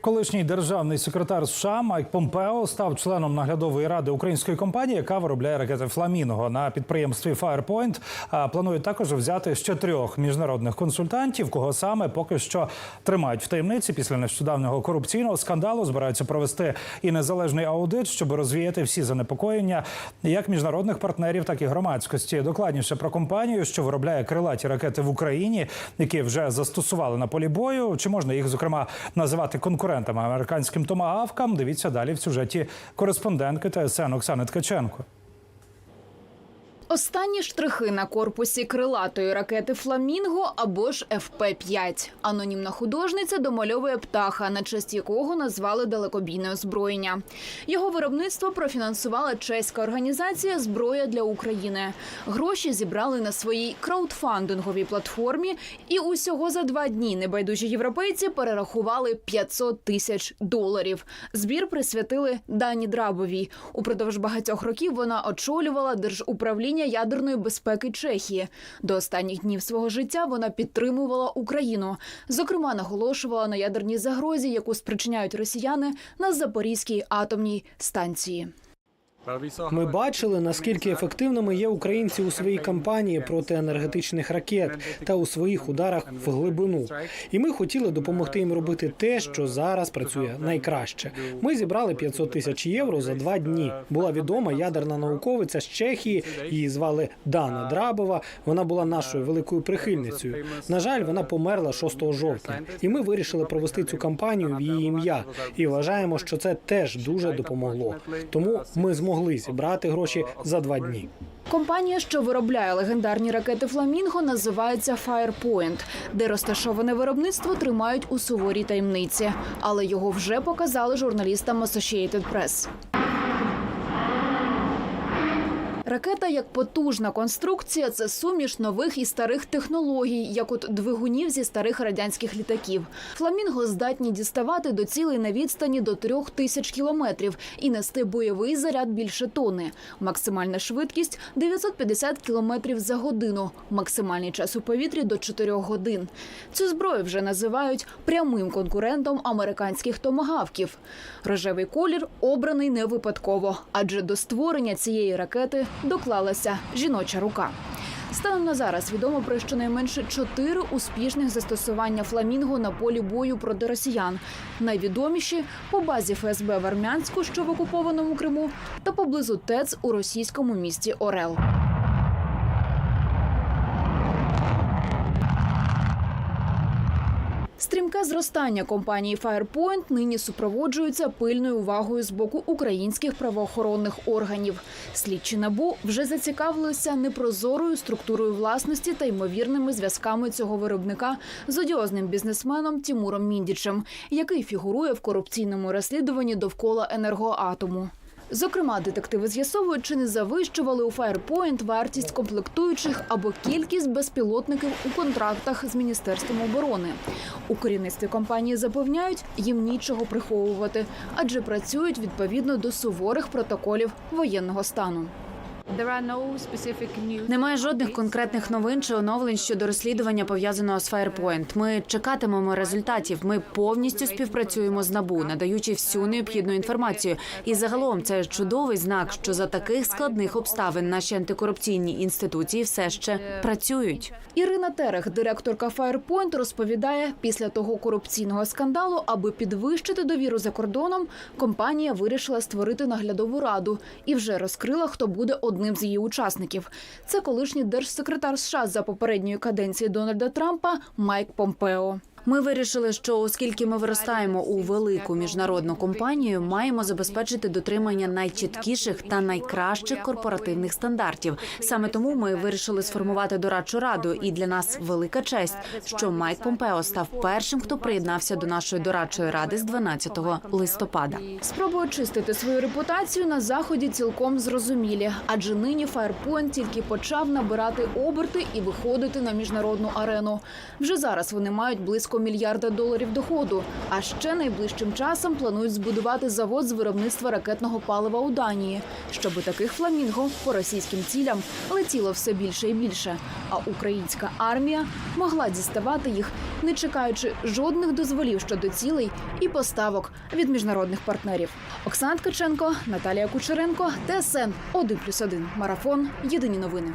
Колишній державний секретар США Майк Помпео став членом наглядової ради української компанії, яка виробляє ракети Фламінго на підприємстві Firepoint. А планують також взяти ще трьох міжнародних консультантів, кого саме поки що тримають в таємниці після нещодавнього корупційного скандалу. Збираються провести і незалежний аудит, щоб розвіяти всі занепокоєння як міжнародних партнерів, так і громадськості. Докладніше про компанію, що виробляє крилаті ракети в Україні, які вже застосували на полі бою. Чи можна їх зокрема називати конкурентами американським томагавкам? Дивіться далі в сюжеті кореспондентки ТСН Оксани Ткаченко. Останні штрихи на корпусі крилатої ракети Фламінго або ж ФП-5. Анонімна художниця домальовує птаха, на честь якого назвали далекобійне озброєння. Його виробництво профінансувала чеська організація Зброя для України. Гроші зібрали на своїй краудфандинговій платформі, і усього за два дні небайдужі європейці перерахували 500 тисяч доларів. Збір присвятили Дані Драбовій. Упродовж багатьох років вона очолювала держуправління ядерної безпеки Чехії. До останніх днів свого життя вона підтримувала Україну. Зокрема, наголошувала на ядерній загрозі, яку спричиняють росіяни на Запорізькій атомній станції. Ми бачили, наскільки ефективними є українці у своїй кампанії проти енергетичних ракет та у своїх ударах в глибину. І ми хотіли допомогти їм робити те, що зараз працює найкраще. Ми зібрали 500 тисяч євро за два дні. Була відома ядерна науковиця з Чехії. Її звали Дана Драбова. Вона була нашою великою прихильницею. На жаль, вона померла 6 жовтня, і ми вирішили провести цю кампанію в її ім'я. І вважаємо, що це теж дуже допомогло. Тому ми змогли зібрати гроші за два дні. Компанія, що виробляє легендарні ракети Фламінго, називається Firepoint, де розташоване виробництво тримають у суворій таємниці, але його вже показали журналістам Associated Press. Ракета як потужна конструкція це суміш нових і старих технологій, як от двигунів зі старих радянських літаків. Фламінго здатні діставати до цілей на відстані до трьох тисяч кілометрів і нести бойовий заряд більше тони. Максимальна швидкість 950 кілометрів за годину. Максимальний час у повітрі до 4 годин. Цю зброю вже називають прямим конкурентом американських томагавків. Рожевий колір обраний не випадково, адже до створення цієї ракети доклалася жіноча рука. Станом на зараз відомо про щонайменше чотири успішних застосування фламінго на полі бою проти росіян. Найвідоміші по базі ФСБ в Армянську, що в окупованому Криму, та поблизу ТЕЦ у російському місті Орел. Стрімке зростання компанії Firepoint нині супроводжується пильною увагою з боку українських правоохоронних органів. Слідчі набу вже зацікавилися непрозорою структурою власності та ймовірними зв'язками цього виробника з одіозним бізнесменом Тімуром Міндічем, який фігурує в корупційному розслідуванні довкола енергоатому. Зокрема, детективи з'ясовують, чи не завищували у Firepoint вартість комплектуючих або кількість безпілотників у контрактах з міністерством оборони. У керівництві компанії запевняють, їм нічого приховувати, адже працюють відповідно до суворих протоколів воєнного стану. Немає жодних конкретних новин чи оновлень щодо розслідування пов'язаного з Firepoint. Ми чекатимемо результатів. Ми повністю співпрацюємо з набу, надаючи всю необхідну інформацію. І загалом це чудовий знак, що за таких складних обставин наші антикорупційні інституції все ще працюють. Ірина Терех, директорка Firepoint, розповідає, після того корупційного скандалу, аби підвищити довіру за кордоном, компанія вирішила створити наглядову раду і вже розкрила, хто буде одним з її учасників. Це колишній держсекретар США за попередньої каденції Дональда Трампа Майк Помпео. Ми вирішили, що оскільки ми виростаємо у велику міжнародну компанію, маємо забезпечити дотримання найчіткіших та найкращих корпоративних стандартів. Саме тому ми вирішили сформувати дорадчу раду. І для нас велика честь, що Майк Помпео став першим, хто приєднався до нашої дорадчої ради з 12 листопада. Спроби очистити свою репутацію на заході цілком зрозумілі, адже нині Firepoint тільки почав набирати оберти і виходити на міжнародну арену. Вже зараз вони мають близько близько мільярда доларів доходу. А ще найближчим часом планують збудувати завод з виробництва ракетного палива у Данії, щоб таких фламінго по російським цілям летіло все більше і більше. А українська армія могла діставати їх, не чекаючи жодних дозволів щодо цілей і поставок від міжнародних партнерів. Оксана Ткаченко, Наталія Кучеренко, ТСН 1+,1. Марафон. Єдині новини.